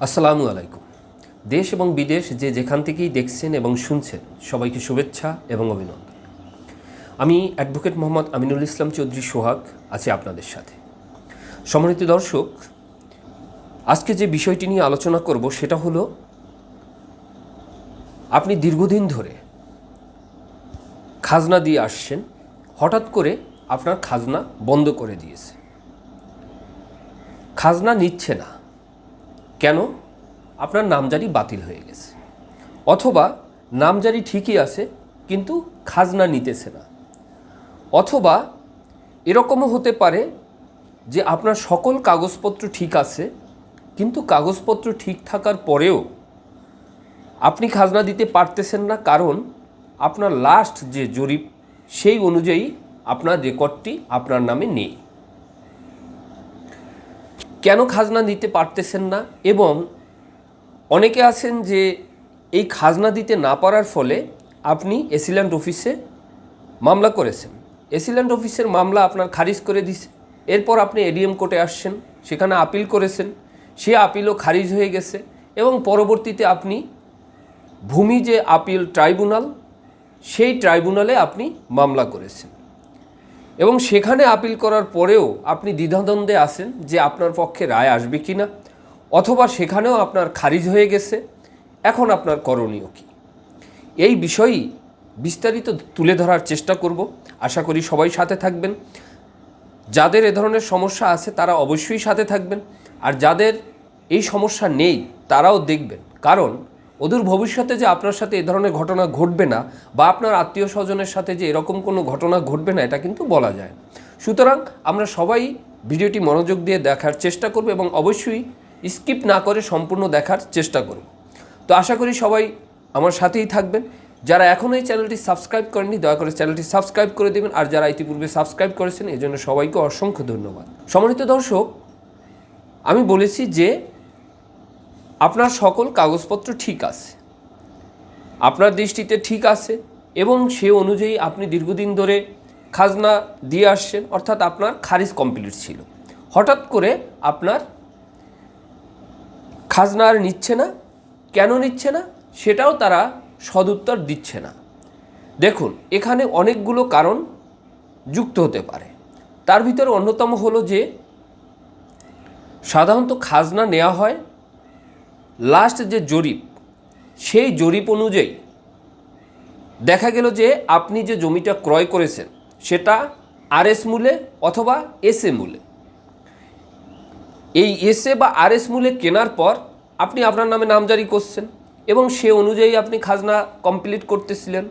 আসসালামু আলাইকুম। দেশ এবং বিদেশ যে যেখান থেকেই দেখছেন এবং শুনছেন, সবাইকে শুভেচ্ছা এবং অভিনন্দন। আমি অ্যাডভোকেট মোহাম্মদ আমিনুল ইসলাম চৌধুরী সোহাগ আছি আপনাদের সাথে। সম্মানিত দর্শক, আজকে যে বিষয়টি নিয়ে আলোচনা করব সেটা হলো, আপনি দীর্ঘদিন ধরে খাজনা দিয়ে আসছেন, হঠাৎ করে আপনার খাজনা বন্ধ করে দিয়েছে। খাজনা নিচ্ছে না। কেন? আপনার নামজারি বাতিল হয়ে গেছে। অথবা নামজারি ঠিকই আছে, কিন্তু খাজনা নিতেছে না। অথবা এরকমও হতে পারে যে আপনার সকল কাগজপত্র ঠিক আছে, কিন্তু কাগজপত্র ঠিক থাকার পরেও আপনি খাজনা দিতে পারতেছেন না, কারণ আপনার লাস্ট যে জরিপ, সেই অনুযায়ী আপনার রেকর্ডটি আপনার নামে নেই। কেন খাজনা দিতে পারতেছেন না? এবং অনেকে আছেন যে এই খাজনা দিতে না পারার ফলে আপনি এসিল্যান্ড অফিসে মামলা করেছেন। এসিল্যান্ড অফিসের মামলা আপনার খারিজ করে দিছে। এরপর আপনি এডিএম কোর্টে আসছেন, সেখানে আপিল করেছেন, সে আপিলও খারিজ হয়ে গেছে এবং পরবর্তীতে আপনি ভূমি যে আপিল ট্রাইব্যুনাল, সেই ট্রাইব্যুনালে আপনি মামলা করেছেন। এবং সেখানে আপিল করার পরেও আপনি দ্বিধাদ্বন্দ্বে আসেন যে আপনার পক্ষে রায় আসবে কি না, অথবা সেখানেও আপনার খারিজ হয়ে গেছে, এখন আপনার করণীয় কী? এই বিষয়ই বিস্তারিত তুলে ধরার চেষ্টা করব। আশা করি সবাই সাথে থাকবেন। যাদের এ ধরনের সমস্যা আছে তারা অবশ্যই সাথে থাকবেন। আর যাদের এই সমস্যা নেই তারাও দেখবেন। কারণ অদূর ভবিষ্যতে যে আপনার সাথে এ ধরনের ঘটনা ঘটবে না বা আপনার আত্মীয় স্বজনের সাথে যে এরকম কোনো ঘটনা ঘটবে না, এটা কিন্তু বলা যায়। সুতরাং আমরা সবাই ভিডিওটি মনোযোগ দিয়ে দেখার চেষ্টা করব এবং অবশ্যই স্কিপ না করে সম্পূর্ণ দেখার চেষ্টা করব। তো আশা করি সবাই আমার সাথেই থাকবেন। যারা এখনও এই চ্যানেলটি সাবস্ক্রাইব করেননি, দয়া করে চ্যানেলটি সাবস্ক্রাইব করে দেবেন। আর যারা ইতিপূর্বে সাবস্ক্রাইব করেছেন এই জন্য সবাইকে অসংখ্য ধন্যবাদ। সম্মানিত দর্শক, আমি বলেছি যে আপনার সকল কাগজপত্র ঠিক আছে। আপনার দৃষ্টিতে ঠিক আছে এবং সে অনুযায়ী আপনি দীর্ঘদিন ধরে খাজনা দিয়ে আসছেন, অর্থাৎ আপনার খারিজ কমপ্লিট ছিল। হঠাৎ করে আপনার খাজনা আর নিচ্ছে না। কেন নিচ্ছে না? সেটাও তারা সদুত্তর দিচ্ছে না। দেখুন, এখানে অনেকগুলো কারণ যুক্ত হতে পারে। তার ভিতরে অন্যতম হলো যে, সাধারণত খাজনা নেওয়া হয় লাস্ট যে জরিপ, সেই জরিপ অনুযায়ী দেখা গেল যে আপনি যে জমিটা ক্রয় করেছেন, সেটা আরএস মূলে অথবা এসএ মূলে। এই এসএ বা আরএস মূলে কেনার পর আপনি আপনার নামে নামজারি করছেন এবং সে অনুযায়ী আপনি খাজনা কমপ্লিট করতেছিলেন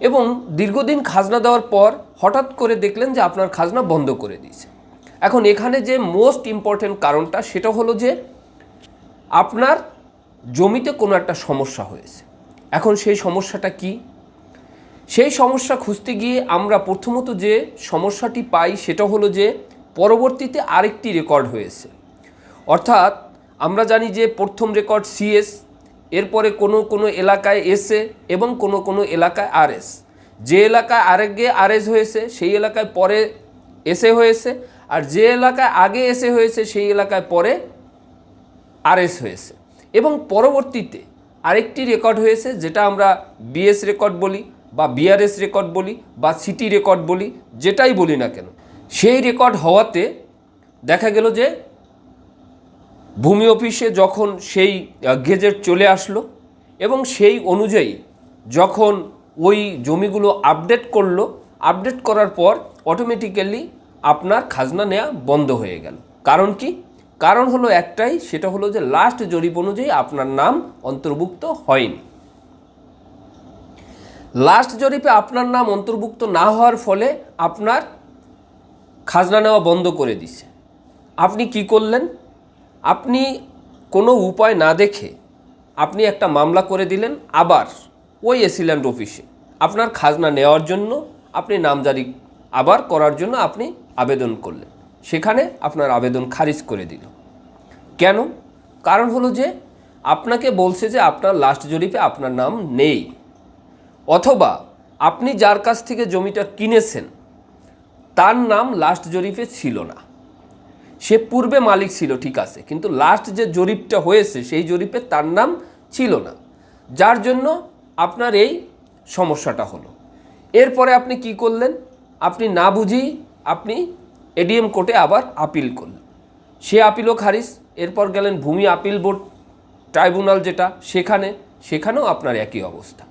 এবং দীর্ঘদিন খাজনা দেওয়ার পর হঠাৎ করে দেখলেন যে আপনার খাজনা বন্ধ করে দিয়েছে। এখন এখানে যে মোস্ট ইম্পর্ট্যান্ট কারণটা, সেটা হলো যে আপনার জমিতে কোনো একটা সমস্যা হয়েছে। এখন সেই সমস্যাটা কি? সেই সমস্যা খুঁজতে গিয়ে আমরা প্রথমত যে সমস্যাটি পাই সেটা হলো যে পরবর্তীতে আরেকটি রেকর্ড হয়েছে। অর্থাৎ আমরা জানি যে প্রথম রেকর্ড সিএস, এরপরে কোনো কোনো এলাকায় এসে এবং কোনো কোনো এলাকায় আরএস। যে এলাকায় আরেগে আরএস হয়েছে, সেই এলাকায় পরে এসে হয়েছে আর যে এলাকায় আগে এসে হয়েছে, সেই এলাকায় পরে আরএস হয়েছে। এবং পরবর্তীতে আরেকটি রেকর্ড হয়েছে, যেটা আমরা বিএস রেকর্ড বলি বা বিআরএস রেকর্ড বলি বা সিটি রেকর্ড বলি, যেটাই বলি না কেন। সেই রেকর্ড হওয়াতে দেখা গেল যে ভূমি অফিসে যখন সেই গেজেট চলে আসলো এবং সেই অনুযায়ী যখন ওই জমিগুলো আপডেট করল, আপডেট করার পর অটোমেটিক্যালি আপনার খাজনা নেওয়া বন্ধ হয়ে গেল। কারণ কি? কারণ হলো একটাই, সেটা হলো যে লাস্ট জরিপ অনুযায়ী আপনার নাম অন্তর্ভুক্ত হয়নি। লাস্ট জরিপে আপনার নাম অন্তর্ভুক্ত না হওয়ার ফলে আপনার খাজনা নেওয়া বন্ধ করে দিছে। আপনি কি করলেন? আপনি কোনো উপায় না দেখে আপনি একটা মামলা করে দিলেন আবার ওই এসিল্যান্ড অফিসে আপনার খাজনা নেওয়ার জন্য, আপনি নামজারি আবার করার জন্য আপনি আবেদন করলেন। সেখানে আপনার আবেদন খারিজ করে দিল। কেন? কারণ হলো যে আপনাকে বলছে যে আপনার লাস্ট জরিপে আপনার নাম নেই। অথবা আপনি যার কাছ থেকে জমিটা কিনেছেন, তার নাম লাস্ট জরিপে ছিল না। সে পূর্বে মালিক ছিল, ঠিক আছে, কিন্তু লাস্ট যে জরিপটা হয়েছে, সেই জরিপে তার নাম ছিল না। যার জন্য আপনার এই সমস্যাটা হলো। এরপরে আপনি কি করলেন? আপনি না বুঝেই আপনি এডিএম কোর্টে আবার আপিল করল। সে আপিলও খারিজ, এরপর গেলেন ভূমি আপিল বোর্ড, ট্রাইব্যুনাল যেটা সেখানে, সেখানেও আপনার একই অবস্থা।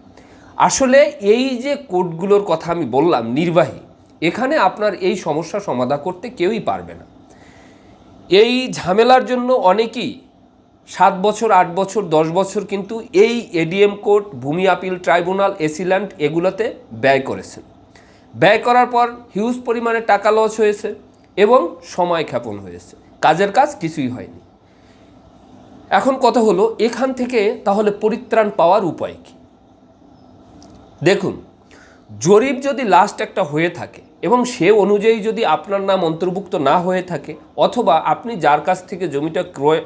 আসলে এই যে কোর্টগুলোর কথা আমি বললাম, নির্বাহী, এখানে আপনার এই সমস্যা সমাধান করতে কেউই পারবে না। এই ঝামেলার জন্য অনেকেই সাত বছর, আট বছর, দশ বছর কিন্তু এই এডিএম কোর্ট, ভূমি আপিল ট্রাইব্যুনাল, এসিল্যান্ড এগুলোতে ব্যয় করেছেন। ব্যয় করার পর হিউজ পরিমাণে টাকা লস হয়েছে। এবং সময় ক্ষেপণ হয়েছে। কাজের কাজ কিছুই হয়নি। এখন কথা হলো, এখান থেকে তাহলে পরিত্রাণ পাওয়ার উপায় কী? দেখুন, জরিপ যদি লাস্ট একটা হয়ে থাকে এবং সে অনুযায়ী যদি আপনার নাম অন্তর্ভুক্ত না হয়ে থাকে, অথবা আপনি যার কাছ থেকে জমিটা ক্রয়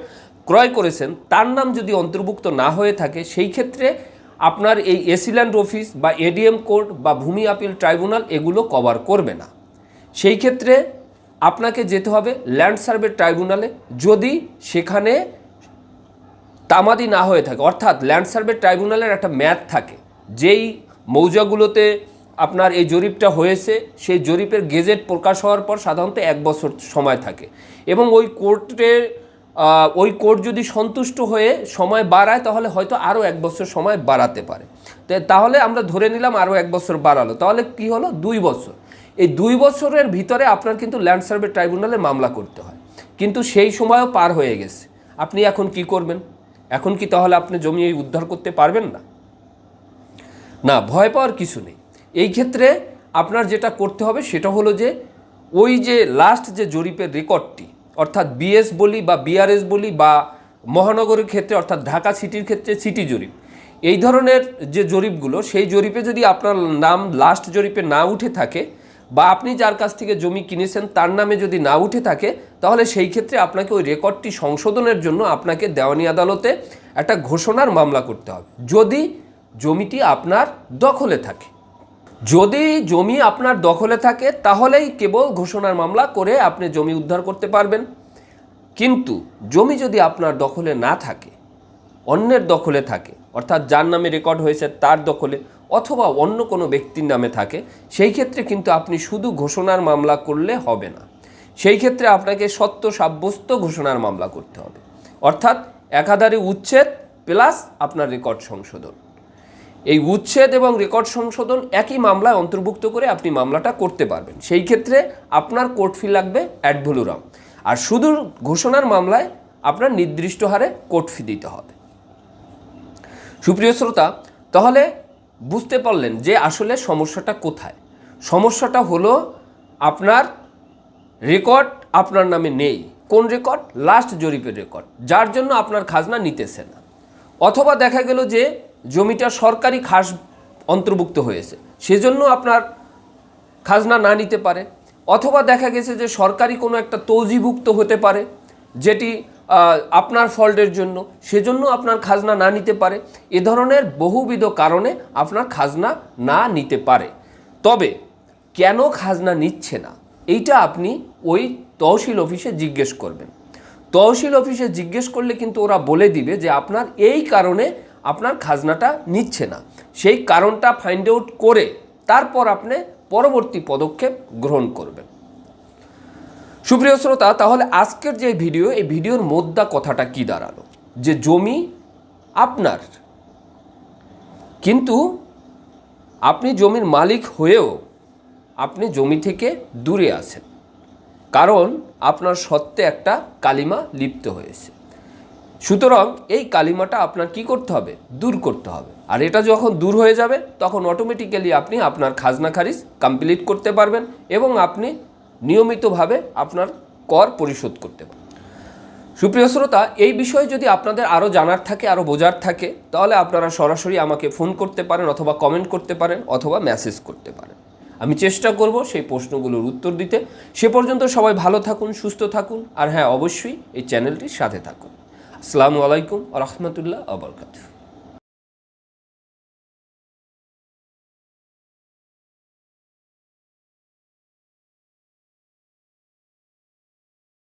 ক্রয় করেছেন, তার নাম যদি অন্তর্ভুক্ত না হয়ে থাকে, সেই ক্ষেত্রে আপনার এই এসিল্যান্ড অফিস বা এডিএম কোর্ট বা ভূমি আপিল ট্রাইব্যুনাল এগুলো কভার করবে না। সেই ক্ষেত্রে আপনাকে যেতে হবে ল্যান্ড সার্ভে ট্রাইব্যুনালে যদি সেখানে তামাদি না হয়ে থাকে। অর্থাৎ ল্যান্ড সার্ভে ট্রাইব্যুনালের একটা ম্যাথ থাকে। যেই মৌজাগুলোতে আপনার এই জরিপটা হয়েছে, সেই জরিপের গেজেট প্রকাশ হওয়ার পর সাধারণত এক বছর সময় থাকে। এবং ওই কোর্টের ওই কোর্ট যদি সন্তুষ্ট হয়ে সময় বাড়ায়, তাহলে হয়তো আরও এক বছর সময় বাড়াতে পারে। তাহলে আমরা ধরে নিলাম আরও এক বছর বাড়ালো। তাহলে কি হলো? দুই বছর। এই দুই বছরের ভিতরে আপনার কিন্তু ল্যান্ড সার্ভে ট্রাইব্যুনালে মামলা করতে হয়। কিন্তু সেই সময়ও পার হয়ে গেছে। আপনি এখন কি করবেন? এখন কি তাহলে আপনি জমি উদ্ধার করতে পারবেন না? না, ভয় পাওয়ার কিছু নেই। এই ক্ষেত্রে আপনার যেটা করতে হবে সেটা হলো যে, ওই যে লাস্ট যে জরিপের রেকর্ডটি, অর্থাৎ বিএস বলি বা বিআরএস বলি বা মহানগরের ক্ষেত্রে, অর্থাৎ ঢাকা সিটির ক্ষেত্রে সিটি জরিপ। এই ধরনের যে জরিপগুলো, সেই জরিপে যদি আপনার নাম লাস্ট জরিপে না উঠে থাকে বা আপনি যার কাছ থেকে জমি কিনেছেন তার নামে যদি না উঠে থাকে, তাহলে সেই ক্ষেত্রে আপনাকে ওই রেকর্ডটি সংশোধনের জন্য আপনাকে দেওয়ানি আদালতে একটা ঘোষণার মামলা করতে হবে। যদি জমিটি আপনার দখলে থাকে। যদি জমি আপনার দখলে থাকে, তাহলেই কেবল ঘোষণার মামলা করে আপনি জমি উদ্ধার করতে পারবেন। কিন্তু জমি যদি আপনার দখলে না থাকে, অন্যের দখলে থাকে, অর্থাৎ যার নামে রেকর্ড হয়েছে তার দখলে অথবা অন্য কোনো ব্যক্তির নামে থাকে, সেই ক্ষেত্রে কিন্তু আপনি শুধু ঘোষণার মামলা করলে হবে না। সেই ক্ষেত্রে আপনাকে সত্য সাব্যস্ত ঘোষণার মামলা করতে হবে। অর্থাৎ একাধারে উচ্ছেদ প্লাস আপনার রেকর্ড সংশোধন। এই উচ্ছেদ এবং রেকর্ড সংশোধন একই মামলায় অন্তর্ভুক্ত করে আপনি মামলাটা করতে পারবেন। সেই ক্ষেত্রে আপনার কোর্ট ফি লাগবে অ্যাডভোলুরাম আর শুধু ঘোষণার মামলায় আপনার নির্দিষ্ট হারে কোর্ট ফি দিতে হবে। সুপ্রিয় শ্রোতা, তাহলে বুঝতে পারলেন যে আসলে সমস্যাটা কোথায়। সমস্যাটা হলো আপনার রেকর্ড আপনার নামে নেই। কোন রেকর্ড লাস্ট জরিপের রেকর্ড যার জন্য আপনার খাজনা নিতেছে না। অথবা দেখা গেল যে জমিটা সরকারি খাস অন্তর্ভুক্ত হয়েছে, সেজন্য আপনার খাজনা না নিতে পারে। অথবা দেখা গেছে যে সরকারি কোনো একটা তৌজিভুক্ত হতে পারে, যেটি আপনার ফল্টের জন্য, সেজন্য আপনার খাজনা না নিতে পারে। এ ধরনের বহুবিধ কারণে আপনার খাজনা না নিতে পারে। তবে কেন খাজনা নিচ্ছে না? এইটা আপনি ওই তহসিল অফিসে জিজ্ঞেস করবেন। তহসিল অফিসে জিজ্ঞেস করলে কিন্তু ওরা বলে দিবে যে আপনার এই কারণে আপনার খাজনাটা নিচ্ছে না। সেই কারণটা ফাইন্ড আউট করে তারপর আপনি পরবর্তী পদক্ষেপ গ্রহণ করবেন। সুপ্রিয় শ্রোতা, তাহলে আজকের যে ভিডিও, এই ভিডিওর মোদ্দা কথাটা কি দাঁড়াল? যে জমি আপনার। কিন্তু আপনি জমির মালিক হয়েও আপনি জমি থেকে দূরে আছেন। কারণ আপনার সত্ত্বে একটা কালিমা লিপ্ত হয়েছে। সুতরাং এই কালিমাটা আপনার কি করতে হবে? দূর করতে হবে। আর এটা যখন দূর হয়ে যাবে, তখন অটোমেটিক্যালি আপনি আপনার খাজনা খারিজ কমপ্লিট করতে পারবেন এবং আপনি নিয়মিতভাবে আপনার কর পরিশোধ করতে পারবেন সুপ্রিয় শ্রোতা, এই বিষয়ে যদি আপনাদের আরও জানার থাকে, আরও বোঝার থাকে, তাহলে আপনারা সরাসরি আমাকে ফোন করতে পারেন অথবা কমেন্ট করতে পারেন অথবা মেসেজ করতে পারেন। আমি চেষ্টা করব সেই প্রশ্নগুলোর উত্তর দিতে। সে পর্যন্ত সবাই ভালো থাকুন, সুস্থ থাকুন, আর হ্যাঁ অবশ্যই এই চ্যানেলটির সাথে থাকুন। আসসালামু আলাইকুম রহমতুল্লাহ আবরকাত